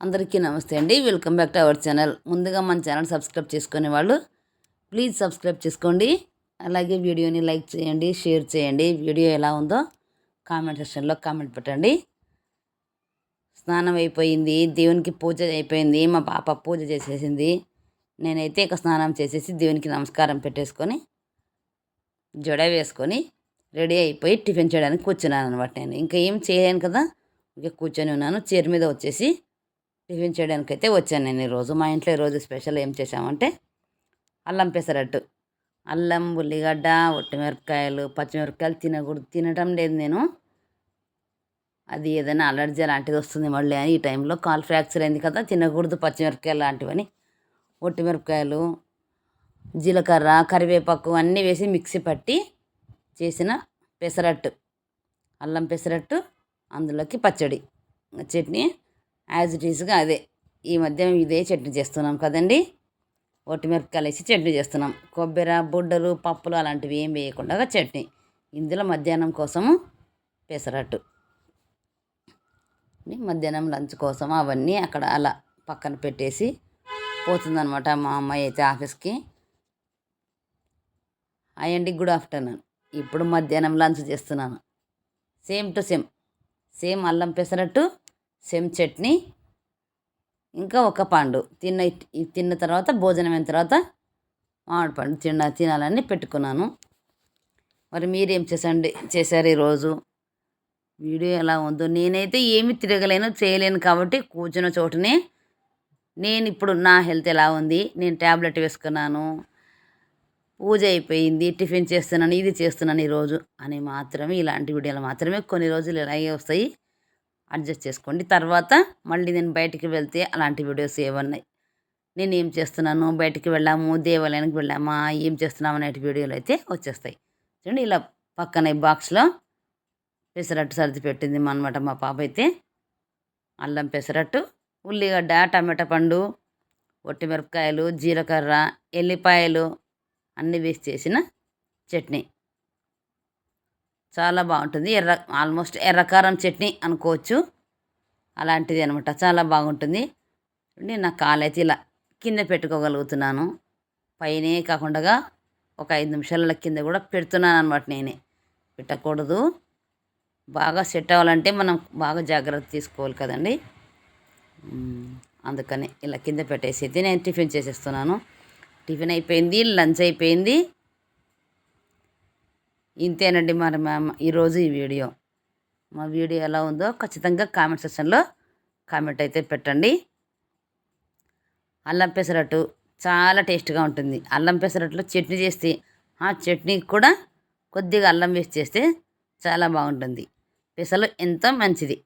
అందరికీ నమస్తే అండి. Welcome back to our channel ముందుగా మన ఛానల్ సబ్స్క్రైబ్ చేసుకునే వాళ్ళు ప్లీజ్ సబ్స్క్రైబ్ చేసుకోండి. అలాగే వీడియోని లైక్ చేయండి షేర్ చేయండి. వీడియో ఎలా ఉందో కామెంట్ సెక్షన్లో కామెంట్ పెట్టండి. స్నానం అయిపోయింది దేవునికి పూజ అయిపోయింది మా పాప పూజ చేసేసింది. నేనైతే ఇక స్నానం చేసేసి దేవునికి నమస్కారం పెట్టేసుకొని జడ వేసుకొని రెడీ అయిపోయి టిఫిన్ చేయడానికి కూర్చున్నాను అనమాట నేను. ఇంకా ఏం చేయలేను కదా ఇంకా కూర్చొని ఉన్నాను. చైర్ మీద వచ్చేసి టిఫిన్ చేయడానికి అయితే వచ్చాను నేను ఈరోజు మా ఇంట్లో ఈరోజు స్పెషల్ ఏం చేసామంటే అల్లం పెసరట్టు. అల్లం ఉల్లిగడ్డ ఒట్టిమిరపకాయలు పచ్చిమిరపకాయలు తినకూడదు. తినటం లేదు నేను. అది ఏదైనా అలర్జీ లాంటిది వస్తుంది మళ్ళీ అని ఈ టైంలో కాల్ ఫ్రాక్చర్ అయింది కదా తినకూడదు పచ్చిమిరపకాయలు లాంటివని. ఒట్టిమిరపకాయలు జీలకర్ర కరివేపాకు అన్నీ వేసి మిక్సీ పట్టి చేసిన పెసరట్టు. అల్లం పెసరట్టు అందులోకి పచ్చడి చట్నీ యాజ్ ఇట్ ఈస్గా అదే. ఈ మధ్య ఇదే చట్నీ చేస్తున్నాం కదండి? ఒట్టిమిరపకాయలు వేసి చట్నీ చేస్తున్నాం. కొబ్బరి బుడ్డలు పప్పులు అలాంటివి ఏం వేయకుండా చట్నీ. ఇందులో మధ్యాహ్నం కోసము పెసరట్టు. మధ్యాహ్నం లంచ్ కోసం అవన్నీ అక్కడ అలా పక్కన పెట్టేసి పోతుందనమాట మా అమ్మాయి అయితే ఆఫీస్కి. అయ్యండి గుడ్ ఆఫ్టర్నూన్. ఇప్పుడు మధ్యాహ్నం లంచ్ చేస్తున్నాను. సేమ్ టు సేమ్ సేమ్ అల్లం పెసరట్టు సేమ్ చట్నీ ఇంకా ఒక పండు. తిన్న తిన్న తర్వాత భోజనం అయిన తర్వాత మామిడి పండు తిన్న తినాలని పెట్టుకున్నాను. మరి మీరేం చేసండి చేశారు ఈరోజు? వీడియో ఎలా ఉందో నేనైతే ఏమి తిరగలేను చేయలేను కాబట్టి కూర్చున్న చోటనే నేను ఇప్పుడు నా హెల్త్ ఎలా ఉంది నేను ట్యాబ్లెట్ వేసుకున్నాను పూజ అయిపోయింది టిఫిన్ చేస్తున్నాను ఇది చేస్తున్నాను ఈరోజు అని మాత్రమే ఇలాంటి వీడియోలు మాత్రమే కొన్ని రోజులు ఇలాగే వస్తాయి. అడ్జస్ట్ చేసుకోండి. తర్వాత మళ్ళీ నేను బయటికి వెళ్తే అలాంటి వీడియోస్ ఏమన్నాయి? నేను ఏం చేస్తున్నాను? బయటికి వెళ్ళాము దేవాలయానికి వెళ్ళామా? ఏం చేస్తున్నాము అనేటి వీడియోలు అయితే వచ్చేస్తాయి. చూడండి ఇలా పక్కన బాక్స్లో పెసరట్టు సర్ది పెట్టింది అనమాట మా పాప అయితే. అల్లం పెసరట్టు ఉల్లిగడ్డ టమాటా పండు ఒట్టిమిరపకాయలు జీలకర్ర ఎల్లిపాయలు అన్నీ వేసి చేసిన చట్నీ. చాలా బాగుంటుంది. ఎర్ర ఆల్మోస్ట్ ఎర్రకారం చట్నీ అనుకోవచ్చు. అలాంటిది అనమాట చాలా బాగుంటుంది. నా కాలైతే ఇలా కింద పెట్టుకోగలుగుతున్నాను. పైనే కాకుండా ఒక ఐదు నిమిషాల కింద కూడా పెడుతున్నాను అనమాట నేనే. పెట్టకూడదు. బాగా సెట్ అవ్వాలంటే మనం బాగా జాగ్రత్త తీసుకోవాలి కదండి. అందుకని ఇలా కింద పెట్టేసి అయితే నేను టిఫిన్ చేసేస్తున్నాను. టిఫిన్ అయిపోయింది లంచ్ అయిపోయింది. ఇంతేనండి మరి మేము ఈరోజు ఈ వీడియో. మా వీడియో ఎలా ఉందో ఖచ్చితంగా కామెంట్ సెక్షన్లో కామెంట్ అయితే పెట్టండి. అల్లం పెసరట్టు చాలా టేస్ట్గా ఉంటుంది. అల్లం పెసరట్లో చట్నీ చేస్తే ఆ చట్నీకి కూడా కొద్దిగా అల్లం వేసి చేస్తే చాలా బాగుంటుంది. పెసలు ఎంతో మంచిది.